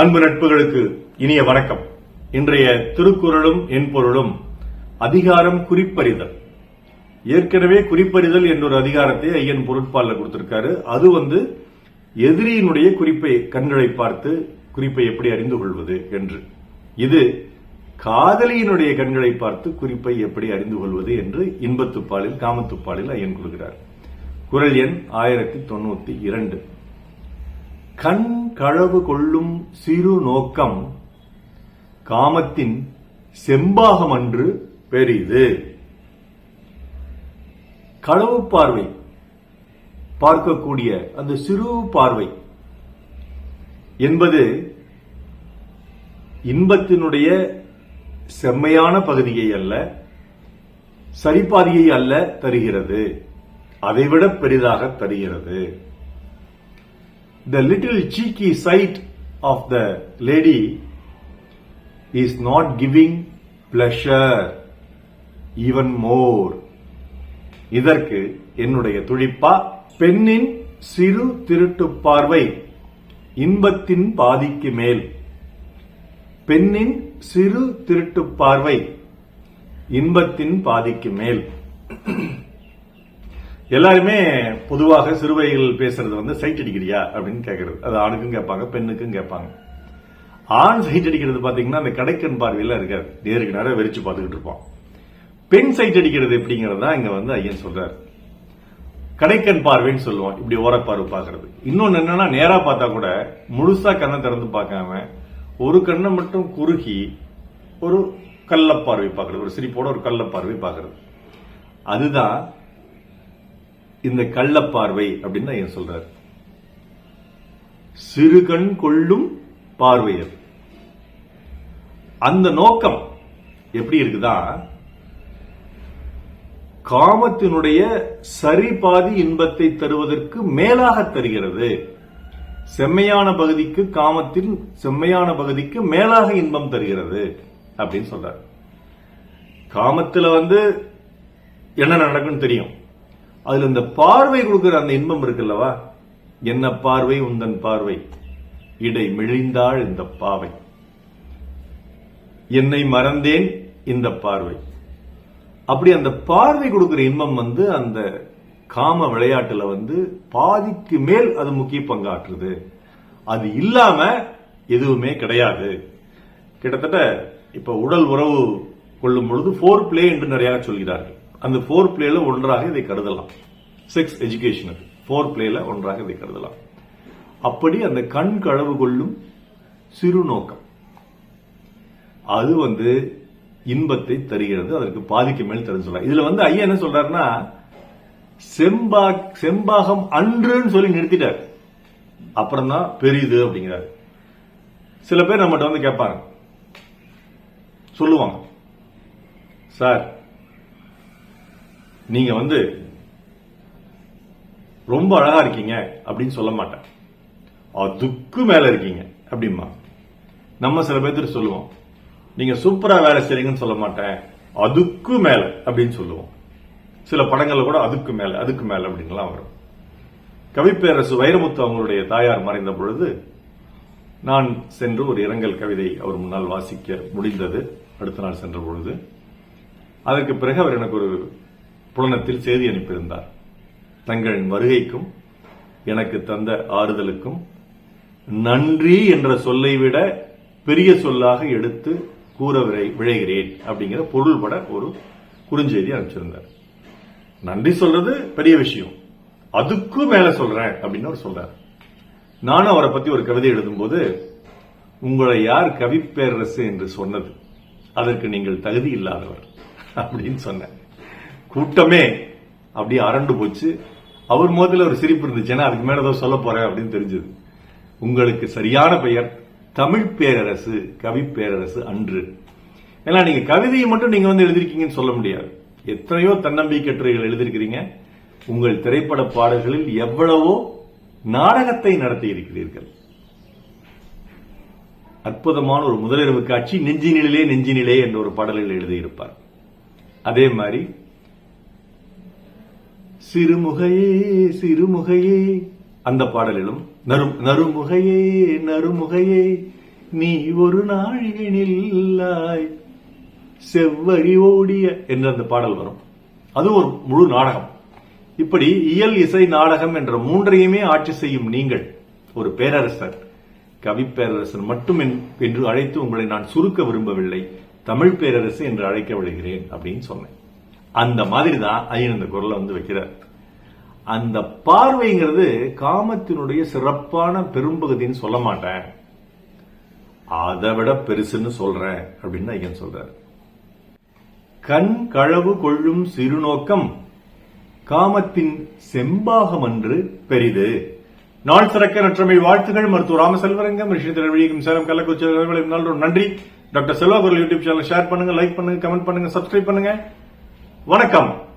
அன்பு நட்புகளுக்கு இனிய வணக்கம். இன்றைய திருக்குறளும் என்பொருளும் அதிகாரம் குறிப்பறிதல். ஏற்கனவே குறிப்பறிதல் என்றொரு அதிகாரத்தை ஐயன் பொருட்பாலில் கொடுத்திருக்காரு. அது வந்து எதிரியினுடைய குறிப்பை கண்களை பார்த்து குறிப்பை எப்படி அறிந்து கொள்வது என்று. இது காதலியினுடைய கண்களை பார்த்து குறிப்பை எப்படி அறிந்து கொள்வது என்று இன்பத்துப்பாலில் காமத்துப்பாலில் ஐயன் கொடுக்கிறார். குரல் எண் ஆயிரத்தி தொண்ணூத்தி இரண்டு. கண் களவு கொள்ளும் சிறு நோக்கம் காமத்தின் செம்பாகம் அன்று பெரிது. களவு பார்வை பார்க்கக்கூடிய அந்த சிறு பார்வை என்பது இன்பத்தினுடைய செம்மையான பகுதியை அல்ல சரிபாதியை அல்ல தருகிறது. அதைவிட பெரிதாக தருகிறது. The little cheeky sight of the lady is not giving pleasure even more. இதற்கு என்னுடைய துடிப்பா பெண்ணின் சிறு திருட்டு பார்வை இன்பத்தின் பாதிக்கு மேல். பெண்ணின் சிறு திருட்டு பார்வை இன்பத்தின் பாதிக்கு மேல். எல்லாருமே பொதுவாக சிறுவைகள் பேசுறது வந்து சைட் அடிக்கிறியா அப்படின்னு கேட்கறது அது ஆணுக்கும் கேட்பாங்க பெண்ணுக்கும் கேட்பாங்க. ஆண் சைட் அடிக்கிறது பாத்தீங்கன்னா அந்த கடைக்கண் பார்வையில இருக்காது. நேருக்கு நேரம் வெறிச்சு பார்த்துக்கிட்டு இருப்பான். பெண் சைட் அடிக்கிறது எப்படிங்கிறது தான் இங்க வந்து ஐயன் சொல்றாரு. கடைக்கண் பார்வைன்னு சொல்லுவோம் இப்படி ஓரப்பார்வை பார்க்கறது. இன்னொன்னு என்னன்னா நேரா பார்த்தா கூட முழுசா கண்ணை திறந்து பார்க்காம ஒரு கண்ணை மட்டும் குறுகி ஒரு கள்ளப்பார்வை பார்க்கறது. ஒரு சிரிப்போட ஒரு கள்ளப்பார்வை பார்க்கறது. அதுதான் இந்த கள்ளப்பார்வை அப்படின்னு தான் ஏன் சொல்றாரு. சிறுகண் கொள்ளும் பார்வையர் அந்த நோக்கம் எப்படி இருக்குதா? காமத்தினுடைய சரிபாதி இன்பத்தை தருவதற்கு மேலாக தருகிறது. செம்மையான பகுதிக்கு காமத்தின் செம்மையான பகுதிக்கு மேலாக இன்பம் தருகிறது அப்படின்னு சொல்றாரு. காமத்துல வந்து என்ன நடக்கும்னு தெரியும்? அதுல இந்த பார்வை கொடுக்கிற அந்த இன்பம் இருக்குல்லவா? என்ன பார்வை? உந்தன் பார்வை. இடை மிழிந்தாள் இந்த பாவை. என்னை மறந்தேன் இந்த பார்வை. அப்படி அந்த பார்வை கொடுக்கிற இன்பம் வந்து அந்த காம விளையாட்டுல வந்து பாதிக்கு மேல் அது முக்கிய பங்காற்றுது. அது இல்லாம எதுவுமே கிடையாது. கிட்டத்தட்ட இப்ப உடல் உறவு கொள்ளும் பொழுது ஃபோர் பிளே என்று நிறைய சொல்கிறார்கள். அந்த ஃபோர் பிளேல ஒன்றாக இதை கருதலாம். செக்ஸ் எஜுகேஷனுக்கு ஃபோர் பிளேல ஒன்றாக இதை கருதலாம். அப்படி அந்த கண் களவு கொள்ளும் சிறு நோக்கம் அது வந்து இன்பத்தை தருகிறது. அதற்கு பாதிக்கு மேல் தருன்னு சொல்றாரு இதுல வந்து ஐயா என்ன சொல்றாருன்னா செம்பா செம்பாகம் அன்றுன்னு சொல்லி நிறுத்திட்டார். அப்புறம் தான் பெரியது அப்படிங்கிறாரு. சில பேர் நம்மகிட்ட வந்து கேட்பாங்க. சொல்லுவாங்க. சார் நீங்க வந்து ரொம்ப அழகா இருக்கீங்க அப்படின்னு சொல்ல மாட்டேன். அதுக்கு மேல இருக்கீங்க அப்படிமா நம்ம சில பேர்த்துட்டு சொல்லுவோம். நீங்க சூப்பரா வேலை செய்றீங்கன்னு சொல்ல மாட்டேன். அதுக்கு மேல அப்படின்னு சொல்லுவோம். சில படங்கள்ல கூட அதுக்கு மேல அதுக்கு மேல அப்படின்லாம் வரும். கவிப்பேரசு வைரமுத்து அவங்களுடைய தாயார் மறைந்த பொழுது நான் சென்று ஒரு இரங்கல் கவிதை அவர் முன்னால் வாசிக்க முடிந்தது. அடுத்த நாள் சென்ற பொழுது. அதற்கு பிறகு அவர் எனக்கு ஒரு புலனத்தில் செய்தி அனுப்பியிருந்தார். தங்களின் வருகைக்கும் எனக்கு தந்த ஆறுதலுக்கும் நன்றி என்ற சொல்லை விட பெரிய சொல்லாக எடுத்து கூற விழைகிறேன் அப்படிங்கிற பொருள்பட ஒரு குறுஞ்செய்தி அனுப்பிச்சிருந்தார். நன்றி சொல்றது பெரிய விஷயம். அதுக்கும் மேல சொல்றேன் அப்படின்னு அவர் சொல்றாரு. நானும் அவரை பத்தி ஒரு கவிதை எழுதும்போது உங்களை யார் கவிப்பேரரசு என்று சொன்னது? அதற்கு நீங்கள் தகுதி இல்லாதவர். அப்படின்னு சொன்னேன். கூட்டமே அப்படியே அரண்டு போச்சு. அவர் முதல்ல ஒரு சிரிப்பு இருந்துச்சுன்னா அதுக்கு மேல ஏதோ சொல்ல போறேன் அப்படின்னு தெரிஞ்சது. உங்களுக்கு சரியான பெயர் தமிழ் பேரரசு கவி பேரரசு அன்று. ஏன்னா நீங்க கவிதையை மட்டும் நீங்க வந்து எழுதிருக்கீங்கன்னு சொல்ல முடியாது. எத்தனையோ தன்னம்பிக்கைகள் எழுதியிருக்கிறீங்க உங்கள் திரைப்பட பாடல்களில் எவ்வளவோ நாடகத்தை நடத்தி இருக்கிறீர்கள் அற்புதமான ஒரு முதலிரவு காட்சி நெஞ்சினிலே நெஞ்சினிலே என்ற ஒரு பாடலில் எழுதியிருப்பார். அதே மாதிரி சிறுமுகையே சிறுமுகையே. அந்த பாடலிலும் நறு நறுமுகையே நறுமுகையே நீ ஒரு நாழிகை நில்லாய். செவ்வழி ஓடிய என்ற அந்த பாடல் வரும். அது ஒரு முழு நாடகம். இப்படி இயல் இசை நாடகம் என்ற மூன்றையுமே ஆட்சி செய்யும் நீங்கள் ஒரு பேரரசர் கவி பேரரசர் மட்டும் என்று அழைத்து உங்களை நான் சுருக்க விரும்பவில்லை தமிழ் பேரரசு என்று அழைக்க விடுகிறேன் அப்படின்னு சொன்னேன். அந்த மாதிரி தான் ஐயன் இந்த குரலை வந்து வைக்கிறார். அந்த பார்வைங்கிறது காமத்தினுடைய சிறப்பான பெரும்பகுதின்னு சொல்ல மாட்டேன். அதை விட பெருசுன்னு சொல்றேன் அப்படின்னு ஐயன் சொல்றாரு. கண் களவு கொள்ளும் சிறுநோக்கம் காமத்தின் செம்பாகம் அன்று பெரிது. நாள் சிறக்க நற்றமை வாழ்த்துகள். மருத்துவ ராமசெல்வரங்கம் ரிஷி திரவிழிக்கும் சேலம் கள்ளக்குச்சி நாள் நன்றி. டாக்டர் செல்வா குரல் யூடியூப் சேனல் ஷேர் பண்ணுங்க லைக் பண்ணுங்க கமெண்ட் பண்ணுங்க சப்ஸ்கிரைப் பண்ணுங்க. வணக்கம்.